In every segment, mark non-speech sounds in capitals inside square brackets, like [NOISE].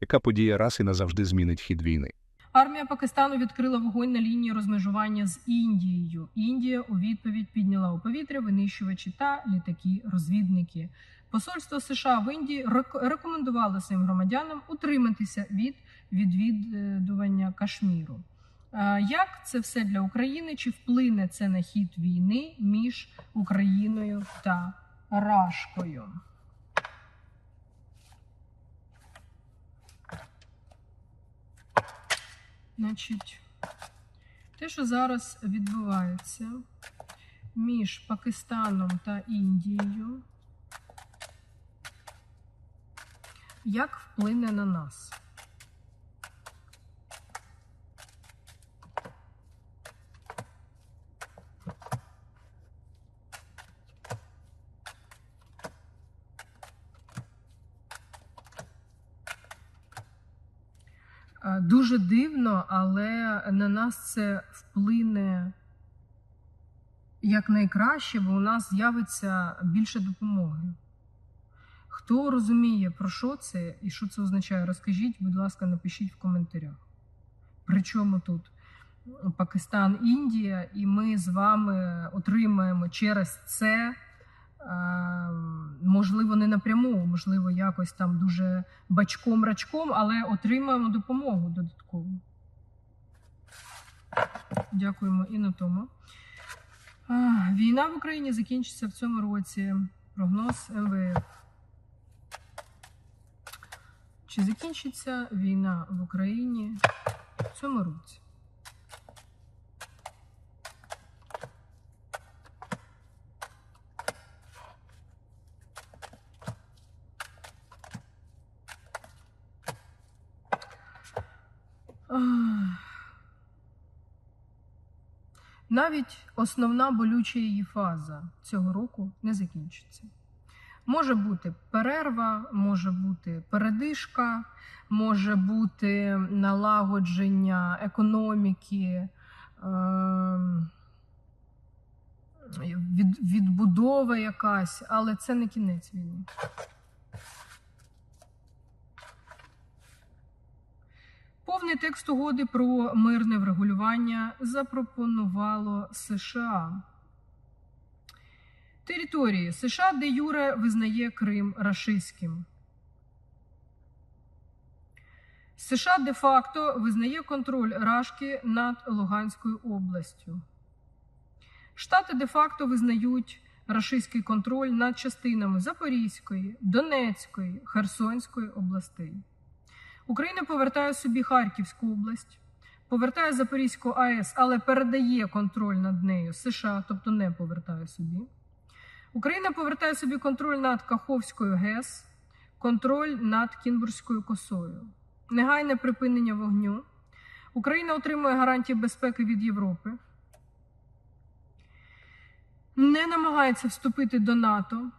яка подія раз і назавжди змінить хід війни. Армія Пакистану відкрила вогонь на лінії розмежування з Індією. Індія у відповідь підняла у повітря винищувачі та літаки-розвідники. Посольство США в Індії рек- рекомендувало своїм громадянам утриматися від відвідування Кашміру. Е, Як це все для України? Чи вплине це на хід війни між Україною та Рашкою? Значить, те, що зараз відбувається між Пакистаном та Індією, як вплине на нас? Дуже дивно, але на нас це вплине як найкраще, бо у нас з'явиться більше допомоги. Хто розуміє, про що це і що це означає, розкажіть, будь ласка, напишіть в коментарях. Причому тут Пакистан, Індія, і ми з вами отримаємо через це, можливо, не напряму, можливо, якось там дуже бачком-рачком, але отримаємо допомогу додаткову. Дякуємо і на тому. Війна в Україні закінчиться в цьому році. Прогноз МВФ. Чи закінчиться війна в Україні в цьому році? Навіть основна болюча її фаза цього року не закінчиться. Може бути перерва, може бути передишка, може бути налагодження економіки, ем, відбудова якась, але це не кінець війни. Повний текст угоди про мирне врегулювання запропонувало США. Території США, де Юре визнає Крим рашистським. США де-факто визнає контроль Рашки над Луганською областю. Штати де-факто визнають рашистський контроль над частинами Запорізької, Донецької, Херсонської областей. Україна повертає собі Харківську область, повертає Запорізьку АЕС, але передає контроль над нею США, тобто не повертає собі. Україна повертає собі контроль над Каховською ГЕС, контроль над Кінбурзькою косою, негайне припинення вогню. Україна отримує гарантії безпеки від Європи. Не намагається вступити до НАТО.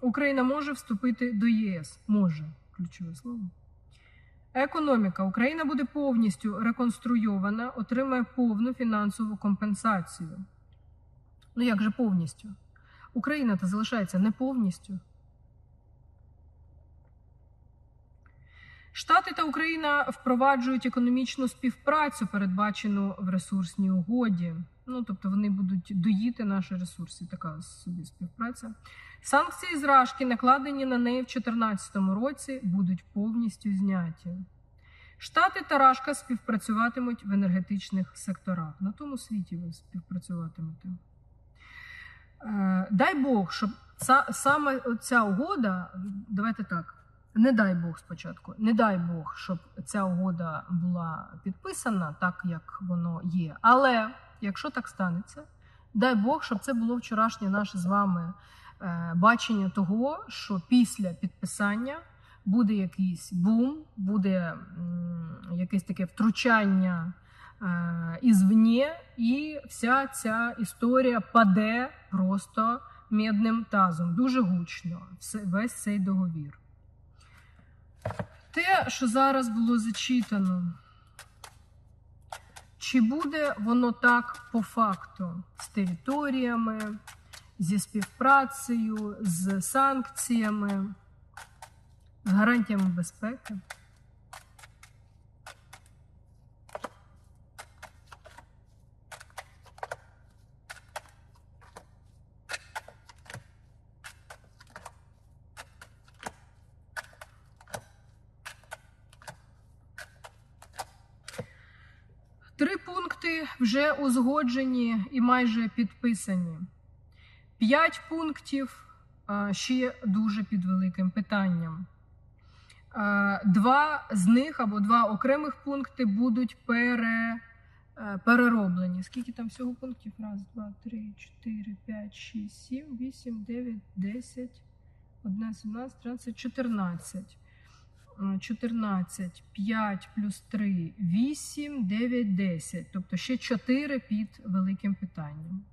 Україна може вступити до ЄС. Може, ключове слово. Економіка. Україна буде повністю реконструйована, отримає повну фінансову компенсацію. Ну як же повністю? Україна та залишається не повністю. Штати та Україна впроваджують економічну співпрацю, передбачену в ресурсній угоді. Ну, тобто вони будуть доїти наші ресурси, така собі співпраця. Санкції з Рашки, накладені на неї в 2014 році, будуть повністю зняті. Штати та Рашка співпрацюватимуть в енергетичних секторах. На тому світі ви співпрацюватимете. Е, Дай Бог, щоб саме ця угода, давайте так, не дай Бог спочатку, не дай Бог, щоб ця угода була підписана так, як воно є. Але якщо так станеться, дай Бог, щоб це було вчорашнє наше з вами е, бачення того, що після підписання буде якийсь бум, буде якесь таке втручання е, ізвні, і вся ця історія паде просто медним тазом, дуже гучно, весь цей договір. Те, що зараз було зачитано, чи буде воно так по факту з територіями, зі співпрацею, з санкціями, з гарантіями безпеки? Вже узгоджені і майже підписані. П'ять пунктів ще дуже під великим питанням. Два з них або два окремих пункти будуть пере, е, перероблені. Скільки там всього пунктів? Раз, два, три, чотири, п'ять, шість, сім, вісім, дев'ять, десять, одна, сімнадцять, тринадцять, чотирнадцять. Е, 14, 5 плюс 3, 8, 9, 10. Тобто ще 4 під великим питанням.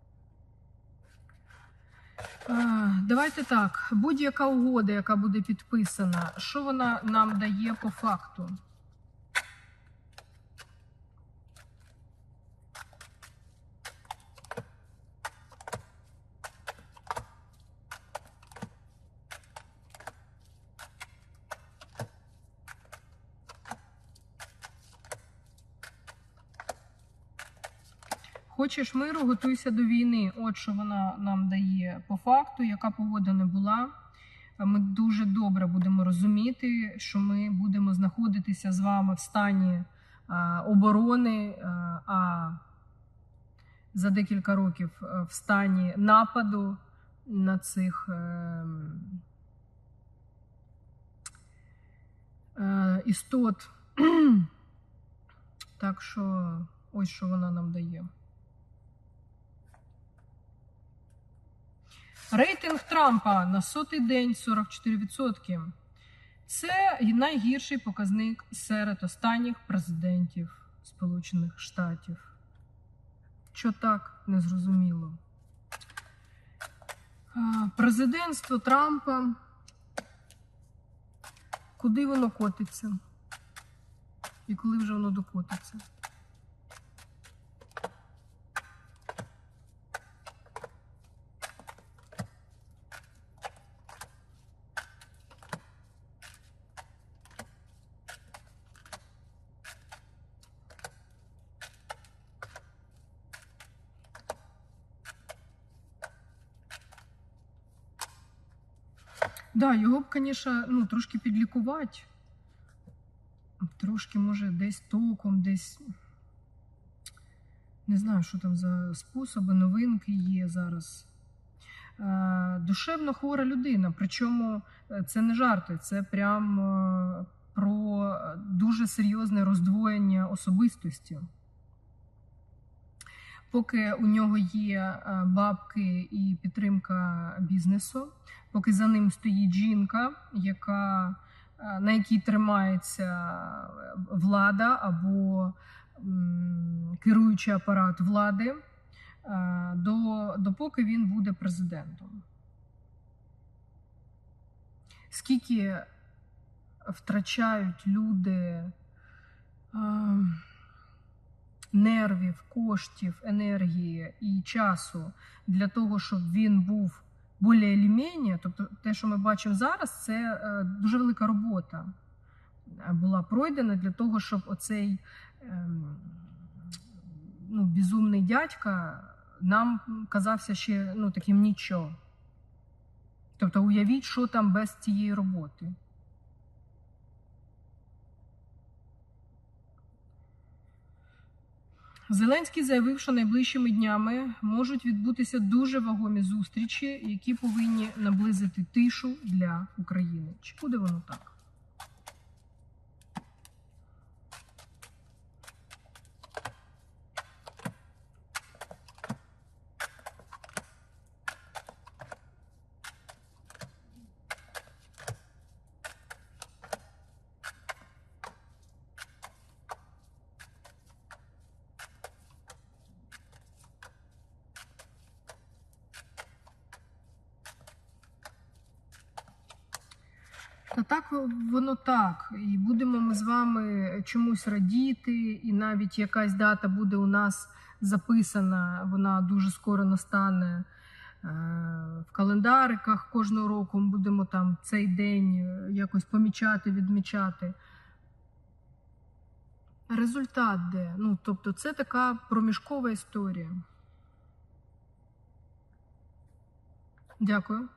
Е, Давайте так. Будь-яка угода, яка буде підписана, що вона нам дає по факту? Хочеш миру, готуйся до війни. От що вона нам дає по факту, яка погода не була. Ми дуже добре будемо розуміти, що ми будемо знаходитися з вами в стані а, оборони, а, а за декілька років в стані нападу на цих е, е, істот. [CLEARS THROAT] Так що ось що вона нам дає. Рейтинг Трампа на сотий день 44%. Це найгірший показник серед останніх президентів Сполучених Штатів. Що так незрозуміло. Президентство Трампа. Куди воно котиться? І коли вже воно докотиться? Да, його б, звісно, ну, трошки підлікувати. Трошки, може, десь током, десь. Не знаю, що там за способи, новинки є зараз. Е, Душевно хвора людина. Причому е, це не жарти, це прям е, про дуже серйозне роздвоєння особистості. Поки у нього є бабки і підтримка бізнесу, поки за ним стоїть жінка, яка, е, на якій тримається влада або керуючий апарат влади, е, до, допоки він буде президентом. Скільки втрачають люди е, нервів, коштів, енергії і часу для того, щоб він був більш-менш, тобто те, що ми бачимо зараз, це е, дуже велика робота е, була пройдена для того, щоб оцей ем, ну, безумний дядька нам казався ще ну, таким нічого. Тобто уявіть, що там без цієї роботи. Зеленський заявив, що найближчими днями можуть відбутися дуже вагомі зустрічі, які повинні наблизити тишу для України. Чи буде воно так? Та так воно так. І будемо ми з вами чомусь радіти, і навіть якась дата буде у нас записана, вона дуже скоро настане е, в календариках кожного року. Ми будемо там цей день е, якось помічати, відмічати. Результат де? Ну, тобто, це така проміжкова історія. Дякую.